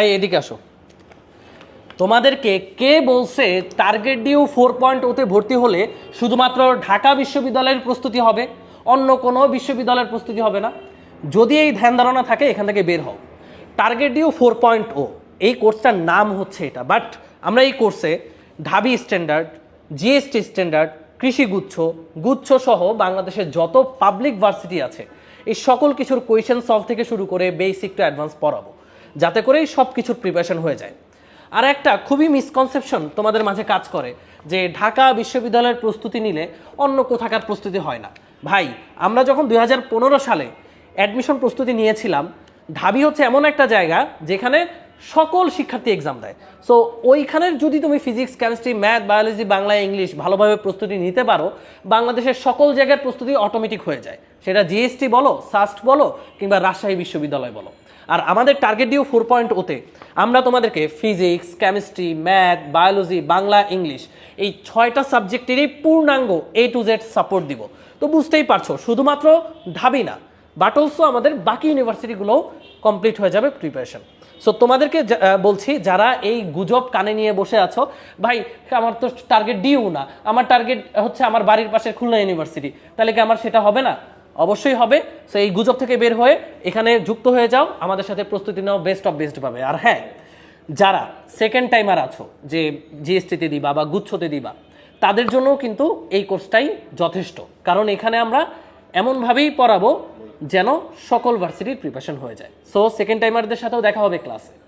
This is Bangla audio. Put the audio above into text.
এই, এদিকে আসো। তোমাদেরকে কে বলছে টার্গেট ডিউ ফোর পয়েন্ট ওতে ভর্তি হলে শুধুমাত্র ঢাকা বিশ্ববিদ্যালয়ের প্রস্তুতি হবে, অন্য কোনো বিশ্ববিদ্যালয়ের প্রস্তুতি হবে না? যদি এই ধ্যান ধারণা থাকে, এখান থেকে বের হও। টার্গেট ডিউ ফোর পয়েন্ট ও এই কোর্সটার নাম হচ্ছে এটা। বাট আমরা এই কোর্সে ঢাবি স্ট্যান্ডার্ড জিএসটি স্ট্যান্ডার্ড কৃষিগুচ্ছ গুচ্ছ সহ বাংলাদেশের যত পাবলিক ভার্সিটি আছে, এই সকল কিছুর কোয়েশন সলভ থেকে শুরু করে বেসিক টু অ্যাডভান্স পড়াবো। যাতে করেই সব কিছুর প্রিপারেশন হয়ে যায়। আর একটা খুবই মিসকনসেপশন তোমাদের মাঝে কাজ করে, যে ঢাকা বিশ্ববিদ্যালয়ের প্রস্তুতি নিলে অন্য কোথাকার প্রস্তুতি হয় না। ভাই, আমরা যখন দু হাজার পনেরো সালে অ্যাডমিশন প্রস্তুতি নিয়েছিলাম, ঢাবি হচ্ছে এমন একটা জায়গা যেখানে সকল শিক্ষার্থী এক্সাম দেয়। সো ওইখানের যদি তুমি physics chemistry math biology Bangla English ভালোভাবে প্রস্তুতি নিতে পারো, বাংলাদেশের সকল জায়গার প্রস্তুতি অটোমেটিক হয়ে যায়। সেটা জিএসটি বলো সাস্ট বলো, কিংবা রাজশাহী বিশ্ববিদ্যালয় বলো। আর আমাদের টার্গেট ডিউ ফোর পয়েন্ট ওতে আমরা তোমাদেরকে physics chemistry math biology Bangla English এই ছয়টা সাবজেক্টেরই পূর্ণাঙ্গ এ টু জেড সাপোর্ট দিব। তো বুঝতেই পারছ, শুধুমাত্র ঢাবি না বাট অলসো আমাদের বাকি ইউনিভার্সিটিগুলোও কমপ্লিট হয়ে যাবে প্রিপারেশন সো তোমাদেরকে বলছি, যারা এই গুজব কানে নিয়ে বসে আছো, ভাই, আমার তো টার্গেট ডিউ না। আমার টার্গেট হচ্ছে আমার বাড়ির পাশের খুলনা ইউনিভার্সিটি তাহলে কি আমার সেটা হবে না? অবশ্যই হবে। সো এই গুজব থেকে বের হয়ে এখানে যুক্ত হয়ে যাও। আমাদের সাথে প্রস্তুতি নাও বেস্ট অফ বেস্ট পাবে। আর হ্যাঁ যারা সেকেন্ড টাইমার আছো, যে জিএসটিতে দিবা বা গুচ্ছতে দিবা, তাদের জন্যও কিন্তু এই কোর্সটাই যথেষ্ট। কারণ এখানে আমরা এমনভাবেই পড়াবো যেন সকল ভার্সিটির প্রিপারেশন হয়ে যায়। সো সেকেন্ড টাইমারদের সাথেও দেখা হবে ক্লাসে